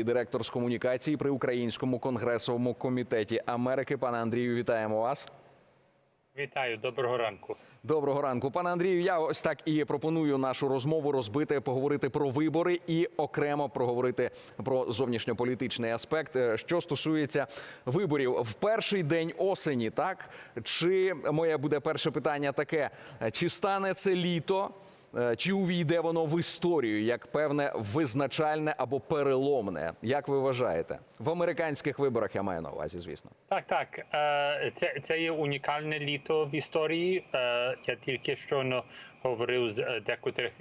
директор з комунікації при Українському конгресовому комітеті Америки. Пане Андрію, вітаємо вас. Вітаю, доброго ранку. Доброго ранку, пане Андрію. Я ось так і пропоную нашу розмову розбити, поговорити про вибори і окремо проговорити про зовнішньополітичний аспект. Е, Що стосується виборів в перший день осені, так чи моє буде перше питання таке: чи стане це літо? Е, Чи увійде воно в історію як певне визначальне або переломне? Як ви вважаєте? В американських виборах я маю на увазі, звісно. Так, так, е, це, це є унікальне літо в історії. Е, Я тільки щойно говорив з декотрих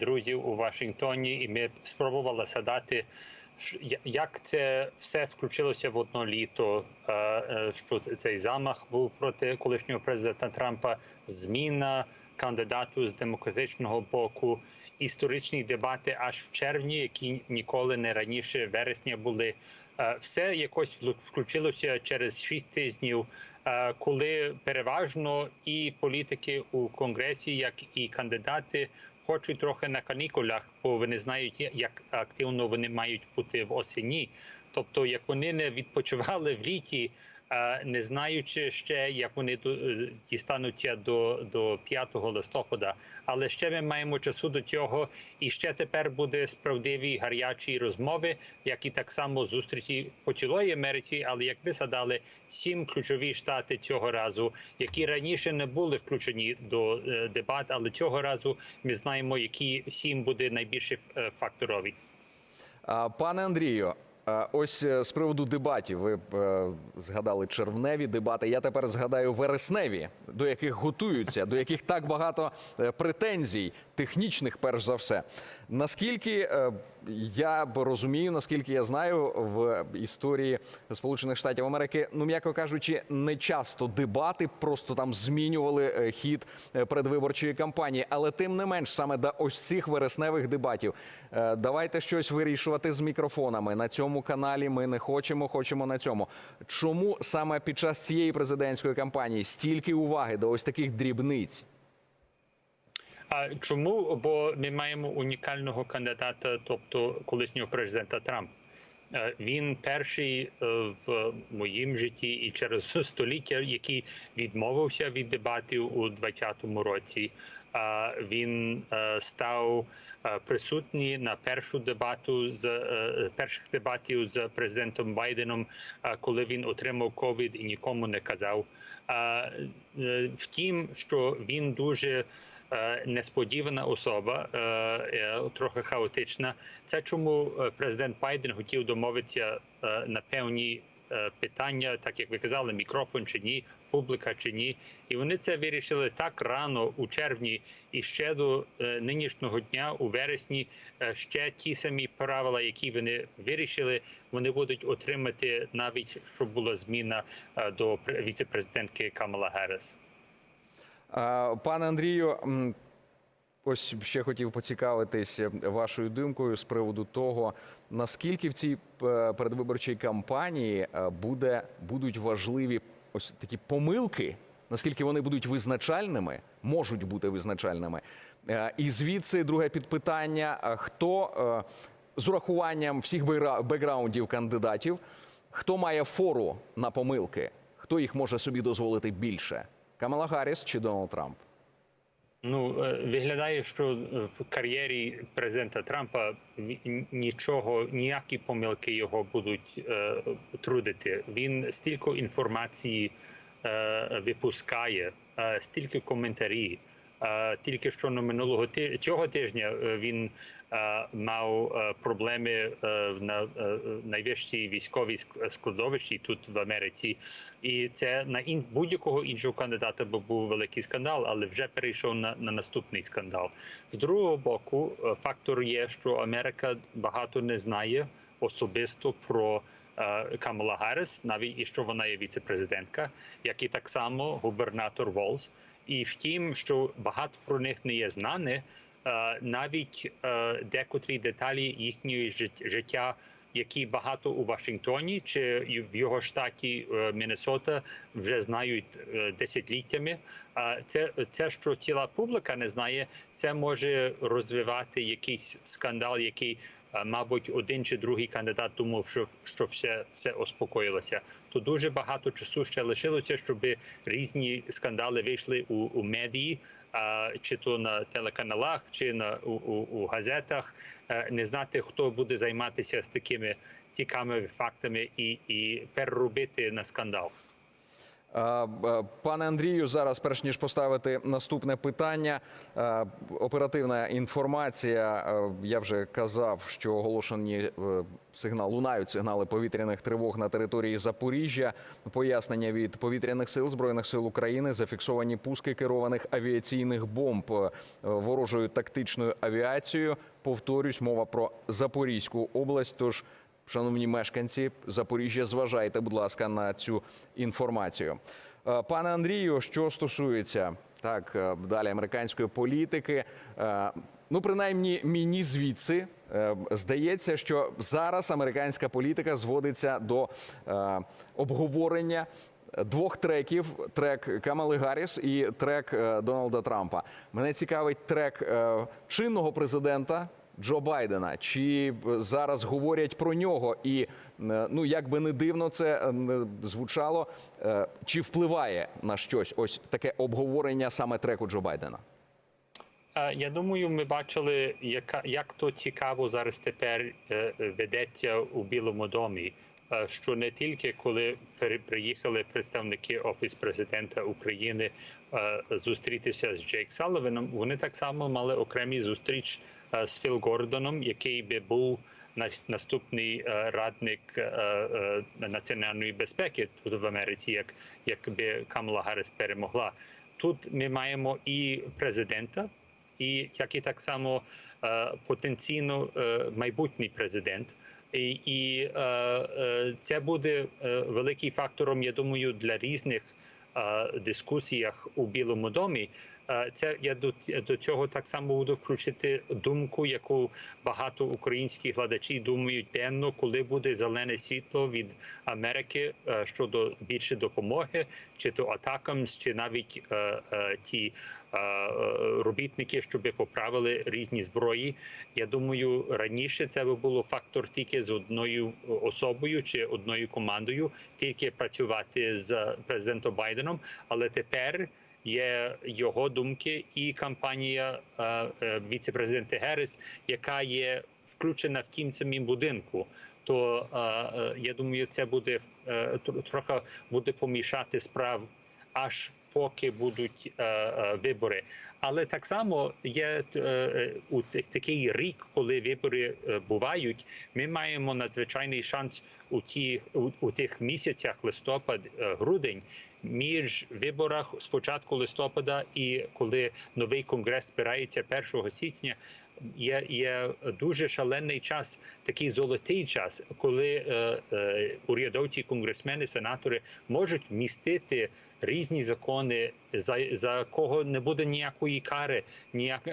друзів у Вашингтоні, і ми спробували згадати, ш- як це все включилося в одно літо. Що цей замах був проти колишнього президента Трампа, зміна кандидату з демократичного боку. Історичні дебати аж в червні, які ніколи не раніше вересня були. Е, Все якось включилося через шість тижнів, е, коли переважно і політики у конгресі, як і кандидати, хочуть трохи на канікулах, бо вони знають, як активно вони мають бути в осені. Тобто, як вони не відпочивали в літі, не знаючи ще, як вони е, дістануться до, до 5 листопада. Але ще ми маємо часу до цього, і ще тепер буде справдиві гарячі розмови, як і так само зустрічі по цілої Америці. Але як ви згадали, сім ключові штати цього разу, які раніше не були включені до е, дебат, але цього разу ми знаємо, які сім буде найбільше е, факторові. Пане Андрію, ось е, з приводу дебатів. Ви е, згадали червневі дебати. Я тепер згадаю вересневі, до яких готуються, до яких так багато е, претензій, технічних, перш за все. Наскільки е, я розумію, наскільки я знаю, в історії Сполучених Штатів Америки, ну м'яко кажучи, не часто дебати просто там змінювали е, хід е, передвиборчої кампанії. Але тим не менш, саме до ось цих вересневих дебатів, давайте щось вирішувати з мікрофонами. На цьому каналі ми не хочемо, хочемо на цьому. Чому саме під час цієї президентської кампанії стільки уваги до ось таких дрібниць? А чому? Бо ми маємо унікального кандидата, тобто колишнього президента Трампа. Е, Він перший е, в моїм житті і через століття, який відмовився від дебатів у 2020 році. Він е, став е, присутній на першу дебату з перших дебатів з президентом Байденом, коли він отримав ковід і нікому не казав. Втім, що він дуже несподівана особа, е, е, трохи хаотична. Це чому е, президент Байден хотів домовитися е, на певні е, питання, так як ви казали, мікрофон чи ні, публіка чи ні. І вони це вирішили так рано у червні, і ще до е, нинішнього дня, у вересні, е, ще ті самі правила, які вони вирішили, вони будуть отримати навіть щоб була зміна е, до пре- віцепрезидентки Камала Гарріс. Пане Андрію, ось ще хотів поцікавитись вашою думкою з приводу того, наскільки в цій е, передвиборчій кампанії е, буде, будуть важливі ось такі помилки, наскільки вони будуть визначальними, можуть бути визначальними. Е, І звідси друге підпитання: хто з урахуванням всіх бекграундів кандидатів, хто має фору на помилки, хто їх може собі дозволити більше? Камала Гарріс чи Дональд Трамп? Ну е, виглядає, що в кар'єрі президента Трампа нічого, ніякі помилки його будуть е, трудити. Він стільки інформації е, випускає, е, стільки коментарів. Тільки що на минулого ти- цього тижня е, він е, мав е, проблеми в на найвищій військовій складовищі тут в Америці, і це на ін будь-якого іншого кандидата був великий скандал, але вже перейшов на, на наступний скандал. З другого боку, фактор є, що Америка багато не знає особисто про. Камала Гарріс, навіть і що вона є віцепрезидентка, як і так само губернатор Волз. І втім, що багато про них не є знане, е, навіть е, декотрі деталі їхньої жит- життя, які багато у Вашингтоні чи в його штаті е, Міннесота вже знають десятиліттями. Це, це, що ціла публіка не знає, це може розвивати якийсь скандал, який мабуть, один чи другий кандидат думав, що що все, все успокоїлося. То дуже багато часу ще лишилося, щоб різні скандали вийшли у, у медії, а, чи то на телеканалах, чи на у, у газетах. Е, Не знати, хто буде займатися з такими цікавими фактами і, і переробити на скандал. Б- Пане Андрію, зараз, перш ніж поставити наступне питання, е, оперативна інформація. Е, Я вже казав, що оголошені е, сигнал лунають сигнали повітряних тривог на території Запоріжжя. Пояснення від повітряних сил збройних сил України зафіксовані пуски керованих авіаційних бомб е, ворожою тактичною авіацією. Повторюсь, мова про Запорізьку область. Тож Шановні мешканці Запоріжжя, зважайте, будь ласка, на цю інформацію. Е, Пане Андрію, що стосується так е, далі американської політики, е, ну принаймні мені звідси здається, що зараз американська політика зводиться до обговорення. Двох треків: трек Камали Гарріс і трек Дональда Трампа. Мене цікавить трек чинного президента Джо Байдена. Чи зараз говорять про нього? І е, ну як би не дивно це е, звучало, е, чи впливає на щось ось таке обговорення саме треку Джо Байдена? Е, Я думаю, ми бачили, яка як то цікаво зараз тепер е, е, ведеться у Білому домі. е, Що не тільки коли приїхали представники офіс президента України е, зустрітися з Джейк Салливаном, вони так само мали окремі зустріч е, з Філ Гордоном, який би був наступний е, радник е, е, національної безпеки тут в Америці, як якби Камала Гарріс перемогла. Тут ми маємо і президента, і як і так само е, потенційно е, майбутній президент. І, і е, е, це буде е, великим фактором, я думаю, для різних е, дискусіях у Білому домі. Е, Це я до, до цього так само буду включити думку, яку багато українських глядачів думають денно, коли буде зелене світло від Америки е, щодо більше допомоги, чи то атакам, чи навіть е, е, ті е, е, робітники, щоб поправили різні зброї. Я думаю, раніше це би було фактор тільки з одною особою чи одною командою, тільки працювати з президентом Байденом, але тепер. Є його думки і кампанія е, е, віце-президента Герріс, яка є включена в тім самім будинку. То е, я думаю, це буде трохи буде помішати справ аж поки будуть е, е, вибори. Але так само є е, у такий рік, коли вибори е, бувають. Ми маємо надзвичайний шанс у ті у, у тих місяцях листопад, е, грудень. Між виборах спочатку листопада і коли новий конгрес збирається 1 січня, є, є дуже шалений час, такий золотий час, коли е, е, урядовці, конгресмени, сенатори можуть вмістити різні закони, за, за кого не буде ніякої кари, ніяк, е,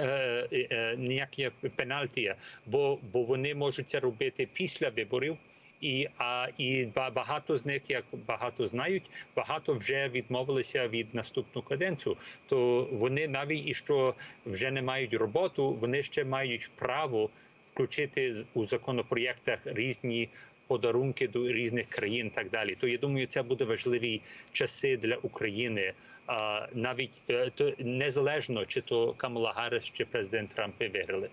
е, е, ніякі пенальтія, бо, бо вони можуть це робити після виборів. І а і ба- багато з них, як багато знають, багато вже відмовилися від наступну каденцію. То вони навіть і що вже не мають роботу, вони ще мають право включити у законопроєктах різні подарунки до різних країн, так далі. То я думаю, це буде важливі часи для України. А навіть е, то незалежно чи то Камала Гарріс, чи президент Трамп виграли.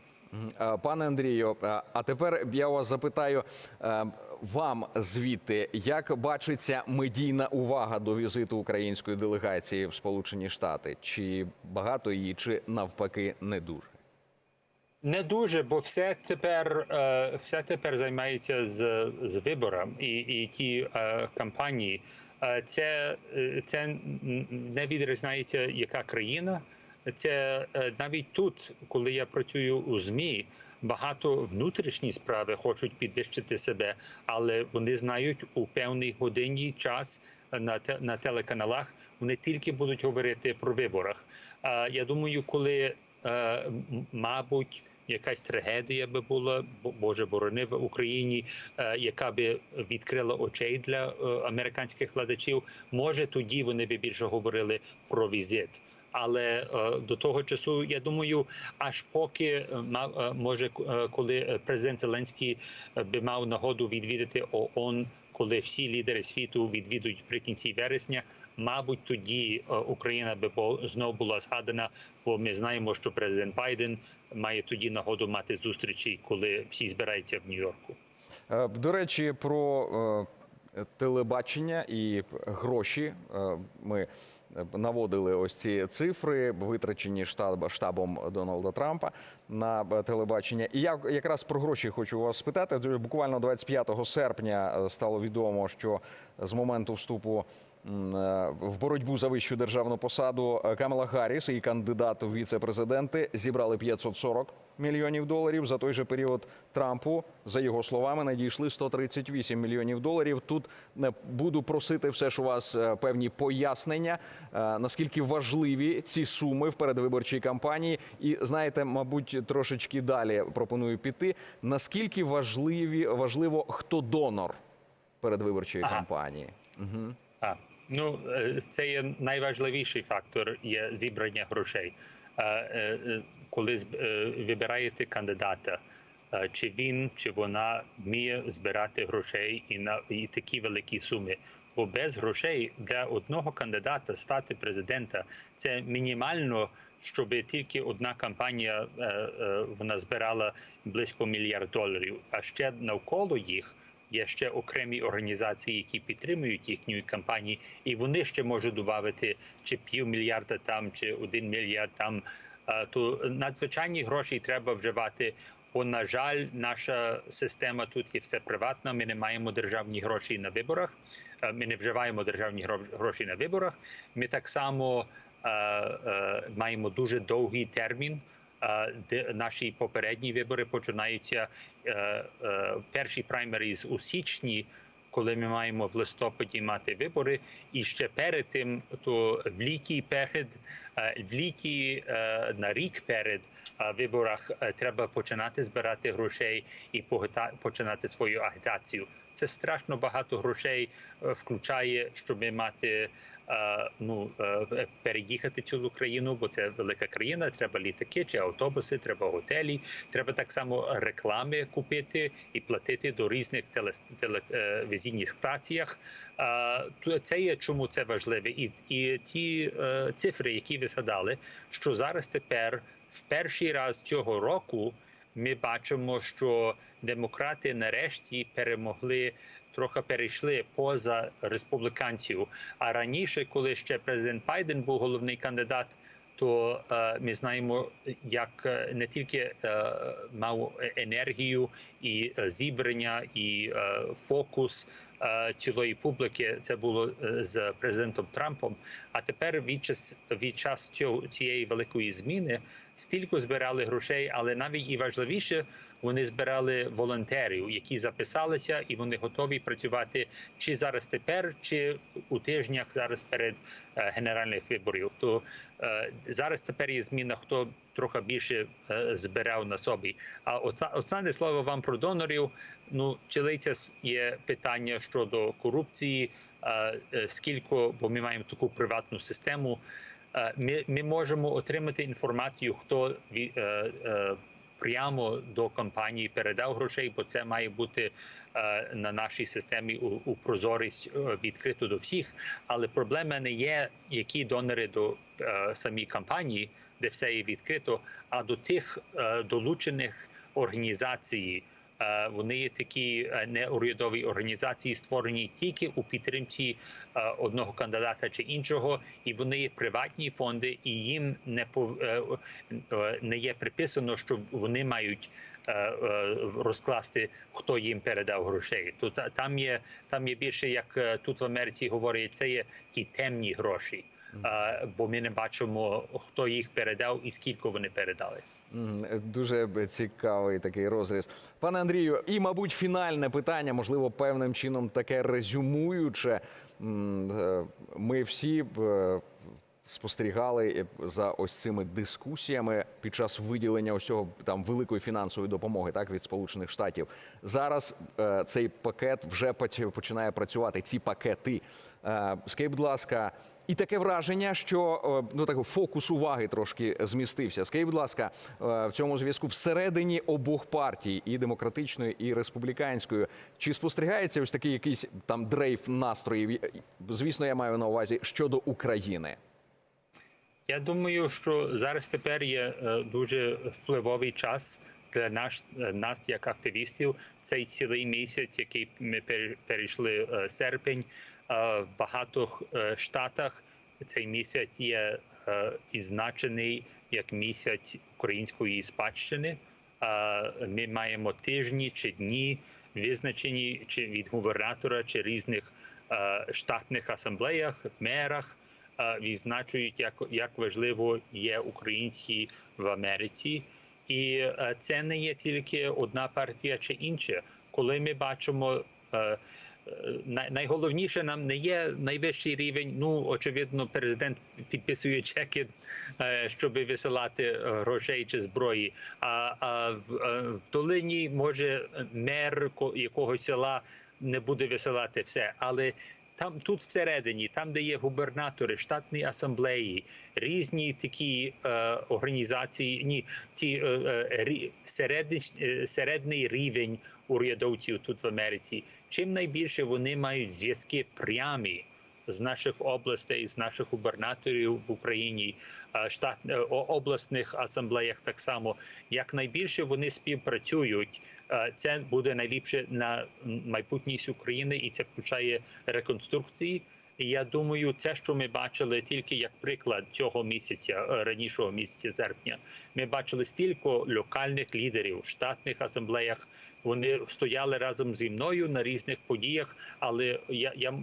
Пане Андрію, а а тепер я вас запитаю е, вам звідти, як бачиться медійна увага до візиту української делегації в Сполучені Штати? Чи багато її, чи навпаки не дуже? Не дуже, бо все тепер е, все тепер займається з, з вибором і, і ті е, кампанії. Е, Це, це не відрізняється, яка країна. Це навіть тут, коли я працюю у ЗМІ, багато внутрішні справи хочуть підвищити себе, але вони знають у певній годині час на те, на телеканалах. Вони тільки будуть говорити про виборах. Е, Я думаю, коли е, мабуть. Якась трагедія би була, бо- Боже борони в Україні, е, яка би відкрила очей для е, американських глядачів. Може, тоді вони би більше говорили про візит. Але е, до того часу, я думаю, аж поки е, е, може, коли президент Зеленський би мав нагоду відвідати ООН, коли всі лідери світу відвідують при кінці вересня. Мабуть, тоді Україна би знов була згадана, бо ми знаємо, що президент Байден має тоді нагоду мати зустрічі, коли всі збираються в Нью-Йорку. До речі, про телебачення і гроші. Е, Ми е, наводили ось ці цифри, витрачені штаб, штабом Дональда Трампа на е, телебачення. І я якраз про гроші хочу вас спитати. Буквально 25 серпня е, стало відомо, що з моменту вступу е, в боротьбу за вищу державну посаду е, Камала Гарріс і кандидат у віце-президенти зібрали 540 мільйонів доларів. За той же період Трампу, за його словами, надійшли 138 мільйонів доларів. Тут е, буду просити все ж у вас е, певні пояснення, е, наскільки важливі ці суми в передвиборчій кампанії. І знаєте, мабуть, трошечки далі пропоную піти. Наскільки важливі важливо, хто донор передвиборчої Ага. кампанії? Угу. Ну, е, це є найважливіший фактор є зібрання грошей. Е, е, Коли вибираєте кандидата, чи він, чи вона вміє збирати грошей і на і такі великі суми. Бо без грошей для одного кандидата стати президента це мінімально, щоб тільки одна кампанія вона збирала близько мільярд доларів, а ще навколо їх є ще окремі організації, які підтримують їхню кампанію, і вони ще можуть додати чи півмільярда там, чи один мільярд там. Е, То надзвичайні гроші треба вживати. Бо, на жаль, наша система тут є все приватна. Ми не маємо державні гроші на виборах. Е, Ми не вживаємо державні гроші на виборах. Ми так само е, маємо дуже довгий термін. Наші попередні вибори починаються е, е, перші праймеріз у січні, коли ми маємо в листопаді мати вибори, і ще перед тим, то в літі перед е, в літі на рік перед виборах треба починати збирати грошей і починати свою агітацію. Це страшно багато грошей включає, щоб мати. Е, Ну е, переїхати цю країну, бо це велика країна. Треба літаки чи автобуси, треба готелі. Треба так само реклами купити і платити до різних теле- телевізійних стаціях. Е, Це є чому це важливе, і, і ті е, цифри, які ви згадали, що зараз тепер в перший раз цього року ми бачимо, що демократи нарешті перемогли. Трохи перейшли поза республіканців. А раніше, коли ще президент Байден був головний кандидат, то е, ми знаємо, як е, не тільки е, мав енергію і е, зібрання, і е, фокус е, цілої публіки. Це було з президентом Трампом. А тепер від час від час цього цієї великої зміни стільки збирали грошей, але навіть і важливіше. Вони збирали волонтерів, які записалися, і вони готові працювати чи зараз тепер, чи у тижнях зараз перед генеральних виборів. То зараз тепер є зміна, хто трохи більше е, збирав на собі. А останнє слово вам про донорів. Ну, чилиця є питання щодо корупції. е, е, Скільки, бо ми маємо таку приватну систему. Ми, ми можемо отримати інформацію, хто прямо до компанії передав грошей, бо це має бути на нашій системі у, у прозорість відкрито до всіх. Але проблема не є, які донори до самій компанії, де все є відкрито, а до тих е, долучених організацій. Е, Вони є такі е, неурядові організації, створені тільки у підтримці одного кандидата чи іншого, і вони є приватні фонди, і їм не не є приписано, що вони мають розкласти, хто їм передав грошей. То та- там є там є більше, як тут в Америці говорять, це є ті темні гроші, бо ми не бачимо, хто їх передав і скільки вони передали. Дуже цікавий такий розріз. Пане Андрію, і, мабуть, фінальне питання, можливо, певним чином таке резюмуюче. Е, Ми всі е, спостерігали за ось цими дискусіями під час виділення ось цього там великої фінансової допомоги, так від Сполучених Штатів. Зараз е, цей пакет вже починає працювати. Ці пакети. Е, Скажіть, будь ласка. І таке враження, що е, ну так фокус уваги трошки змістився. Скажіть, будь ласка, е, в цьому зв'язку всередині обох партій, і демократичної, і республіканської, чи спостерігається ось такий якийсь там дрейф настроїв? Звісно, я маю на увазі щодо України. Я думаю, що зараз тепер є е, дуже впливовий час для наш, е, нас, як активістів. Цей цілий місяць, який ми пере- перейшли серпень, в багатьох е, штатах цей місяць є е, відзначений як місяць української спадщини. Е, Ми маємо тижні чи дні, визначені чи від губернатора, чи різних е, штатних асамблеях, мерах е, відзначують, як, як важливо є українці в Америці. І е, це не є тільки одна партія чи інша. Коли ми бачимо. Най- Найголовніше нам не є найвищий рівень. Ну очевидно, президент підписує чеки, е, щоб висилати е, грошей чи зброї. А, а в, е, в долині може мер ко- якогось села не буде висилати все, але там тут всередині, там, де є губернатори, штатні асамблеї, різні такі е, організації, ні, ті е, е, середній, е, середній рівень урядовців тут в Америці. Чим найбільше вони мають зв'язки прямі з наших областей, з наших губернаторів в Україні, е, штат е, обласних асамблеях так само. Як найбільше вони співпрацюють, е, це буде найліпше на майбутність України, і це включає реконструкції. Я думаю, це, що ми бачили тільки як приклад цього місяця, е, ранішого місяця серпня. Ми бачили стільки локальних лідерів, в штатних асамблеях. Вони стояли разом зі мною на різних подіях. Але я, я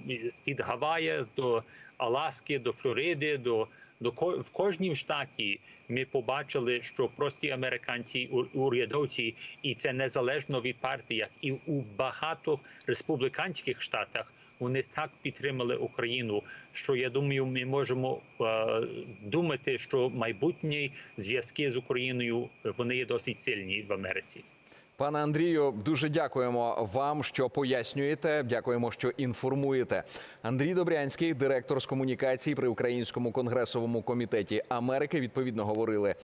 від Гавая до Аласки, до Флориди, до до в кожній штаті ми побачили, що прості американці ур- урядовці, і це незалежно від партії, як і у багатьох республіканських штатах. Вони так підтримали Україну, що я думаю, ми можемо е, думати, що майбутні зв'язки з Україною е, вони є досить сильні в Америці. Пане Андрію, дуже дякуємо вам, що пояснюєте. Дякуємо, що інформуєте. Андрій Добрянський, директор з комунікації при Українському конгресовому комітеті Америки. Відповідно говорили